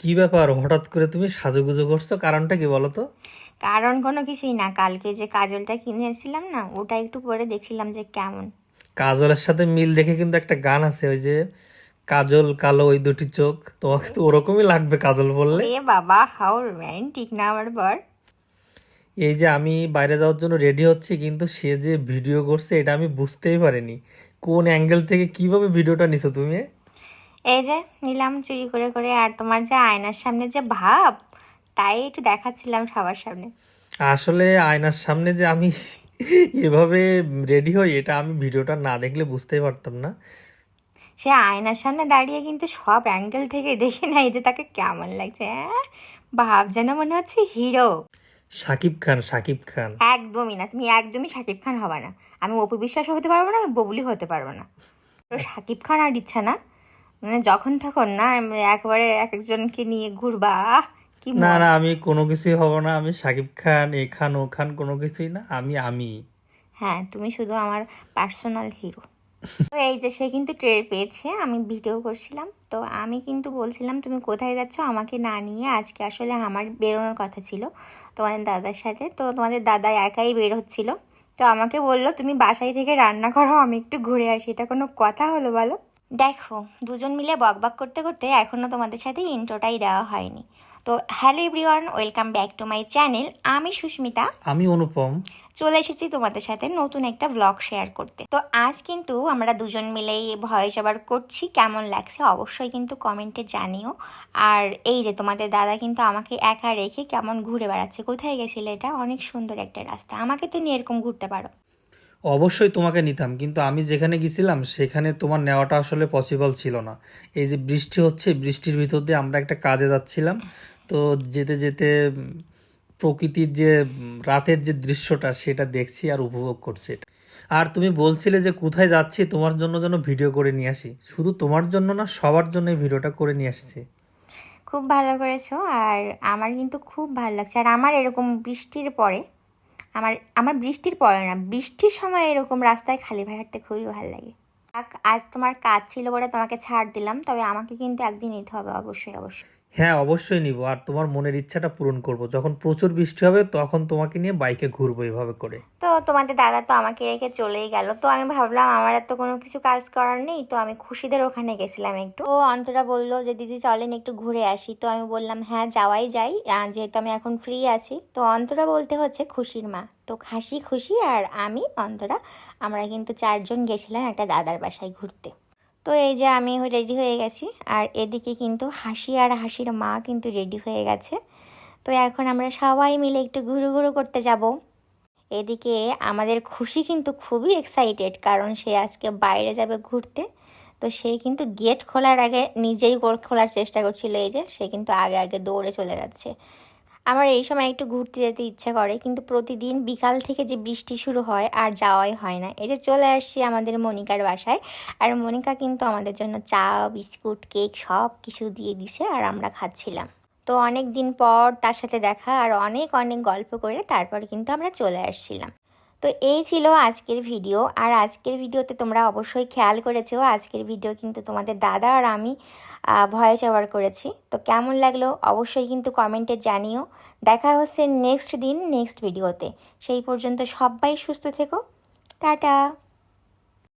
কি ব্যাপার? হঠাৎ করে তুমি সাজুগুজু করছ কারণটা কি বলো তো? কারণ কোনো কিছুই না। কালকে যে কাজলটা কিনেছিলাম না ওটা একটু পরে দেখছিলাম যে কেমন। কাজলের সাথে মিল রেখে কিন্তু একটা গান আছে ওই যে কাজল কালো ওই দুটি চোখ। তোমাকে তো ওরকমই লাগবে কাজল বললে। এ বাবা হাউ রোম্যান্টিক না আমার বর। এই যে আমি বাইরে যাওয়ার জন্য রেডি হচ্ছি কিন্তু সে যে ভিডিও করছে এটা আমি বুঝতেই পারিনি। কোন অ্যাঙ্গেল থেকে কীভাবে ভিডিওটা নিছো তুমি? এই যে নিলাম চুরি করে করে আর তোমার যে আয়নার সামনে যে ভাব তাই একটু দেখাচ্ছিলাম সবার সামনে। আসলে আয়নার সামনে যে আমি এভাবে রেডি হই এটা আমি ভিডিওটা না দেখলে বুঝতেই পারতাম না। সে আয়নার সামনে দাঁড়িয়ে কিন্তু সব অ্যাঙ্গেল থেকে দেখে নাই যে তাকে কেমন লাগছে হ্যাঁ? ভাব যেন মনে হচ্ছে হিরো সাকিব খান সাকিব খান। একদমই না তুমি একদমই শাকিব খান হবে না। আমি অপু বিশ্বাসও হতে পারব না আমি ববলি হতে পারব না। তো শাকিব খান আর ইচ্ছা না। মানে যখন তখন না একবারে এক একজনকে নিয়ে ঘুরবা কি না না আমি কোনো কিছুই হব না আমি সাকিব খান এ খান ও খান কোনো কিছুই না আমি আমি। হ্যাঁ তুমি শুধু আমার পার্সোনাল হিরো তো এই যে সে কিন্তু টের পেয়েছে, আমি ভিডিও করছিলাম। তো আমি কিন্তু বলছিলাম, তুমি কোথায় যাচ্ছ? আমাকে না নিয়ে আজকে আসলে আমার বেরোনোর কথা ছিল তোমাদের দাদার সাথে। তো তোমাদের দাদা একাই বের হচ্ছিল। তো আমাকে বলল, তুমি বাসায় থেকে রান্না করো, আমি একটু ঘুরে আসি। এটা কোনো কথা হলো বলো? দেখো, দুজন মিলে বকবক করতে করতে এখনও তোমাদের সাথে ইন্ট্রোটাই দেওয়া হয়নি। তো hello everyone welcome back to my channel. আমি সুস্মিতা। আমি অনুপম। চলে এসেছি তোমাদের সাথে নতুন একটা ব্লগ শেয়ার করতে। তো আজ কিন্তু আমরা দুজন মিলেই ভয়েস ওভার করছি কেমন লাগছে অবশ্যই কিন্তু কমেন্টে জানিও। আর এই যে তোমাদের দাদা কিন্তু আমাকে একা রেখে কেমন ঘুরে বেড়াচ্ছে কোথায় গেছিলে এটা? অনেক সুন্দর একটা রাস্তা। আমাকে তো নিয়ে এরকম ঘুরতে পারো। অবশ্যই তোমাকে নিতাম, কিন্তু আমি যেখানে গেছিলাম, সেখানে তোমার নেওয়াটা আসলে পসিবল ছিল না। এই যে বৃষ্টি হচ্ছে, বৃষ্টির ভিতর দিয়ে আমরা একটা কাজে যাচ্ছিলাম। তো যেতে যেতে, প্রকৃতির যে, রাতের যে দৃশ্যটা, সেটা দেখছি আর উপভোগ করছি এটা। আর তুমি বলছিলে যে কোথায় যাচ্ছি, তোমার জন্য যেন ভিডিও করে নিয়ে আসি। শুধু তোমার জন্য না, সবার জন্য ভিডিওটা করে নিয়ে আসছি। খুব ভালো করেছ, আর আমার কিন্তু খুব ভালো লাগছে। আর আমার এরকম বৃষ্টির পরে আমার আমার বৃষ্টির পরে না। বৃষ্টির সময় এরকম রাস্তায় খালি ভাই হাঁটতে খুবই ভালো লাগে। আজ তোমার কাজ ছিল বলে তোমাকে ছাড় দিলাম, তবে আমাকে কিন্তু একদিন নিতে হবে অবশ্যই অবশ্যই। হ্যাঁ অবশ্যই নিব। আর তোমার মনের ইচ্ছাটা পূরণ করব। যখন প্রচুর বৃষ্টি হবে, তখন তোমাকে নিয়ে বাইকে ঘুরবো এভাবে করে। তো তোমাদের দাদা তো আমাকে রেখে চলেই গেল। তো আমি ভাবলাম, আমার তো কোনো কিছু কাজ করার নেই। তো আমি খুশিদের ওখানে গেছিলাম একটু। তো অন্তরা বলল যে, দিদি, চলেন একটু ঘুরে আসি। তো আমি বললাম হ্যাঁ যাওয়াই যাই। যেহেতু আমি এখন ফ্রি আছি। তো অন্তরা বলতে হচ্ছে, খুশির মা। তো হাসি খুশি, আর আমি, অন্তরা, আমরা কিন্তু চারজন গেছিলাম একটা দাদার বাসায় ঘুরতে। তো এই যে আমি রেডি হয়ে গেছি। আর এদিকে কিন্তু হাসি আর হাসির মা কিন্তু রেডি হয়ে গেছে। তো এখন আমরা সবাই মিলে একটু ঘুরু ঘুরু করতে যাব। এদিকে আমাদের খুশি কিন্তু খুবই এক্সাইটেড কারণ সে আজকে বাইরে যাবে ঘুরতে। তো সে কিন্তু গেট খোলার আগে নিজেই খোলার চেষ্টা করছিল। এই যে সে কিন্তু আগে আগে দৌড়ে চলে যাচ্ছে। আমার এই সময় একটু ঘুরতে যেতে ইচ্ছা করে, কিন্তু প্রতিদিন বিকাল থেকে যে বৃষ্টি শুরু হয় আর যাওয়াই হয় না। এই যে চলে আসছি আমাদের মনিকার বাসায়, আর মনিকা কিন্তু আমাদের জন্য চা, বিস্কুট, কেক সব কিছু দিয়ে দিছে আর আমরা খাচ্ছিলাম। তো অনেক দিন পর তার সাথে দেখা আর অনেক অনেক গল্প করে তারপর কিন্তু আমরা চলে আসছিলাম। তো এই ছিল আজকের ভিডিও। আর আজকের ভিডিওতে তোমরা অবশ্যই খেয়াল করেছ, আজকের ভিডিও কিন্তু তোমাদের দাদা আর আমি ভয়েস ওভার করেছি। তো কেমন লাগল অবশ্যই কিন্তু কমেন্টে জানিও। দেখা হচ্ছে নেক্সট দিন, নেক্সট ভিডিওতে। সেই পর্যন্ত সবাই সুস্থ থেকো। টাটা!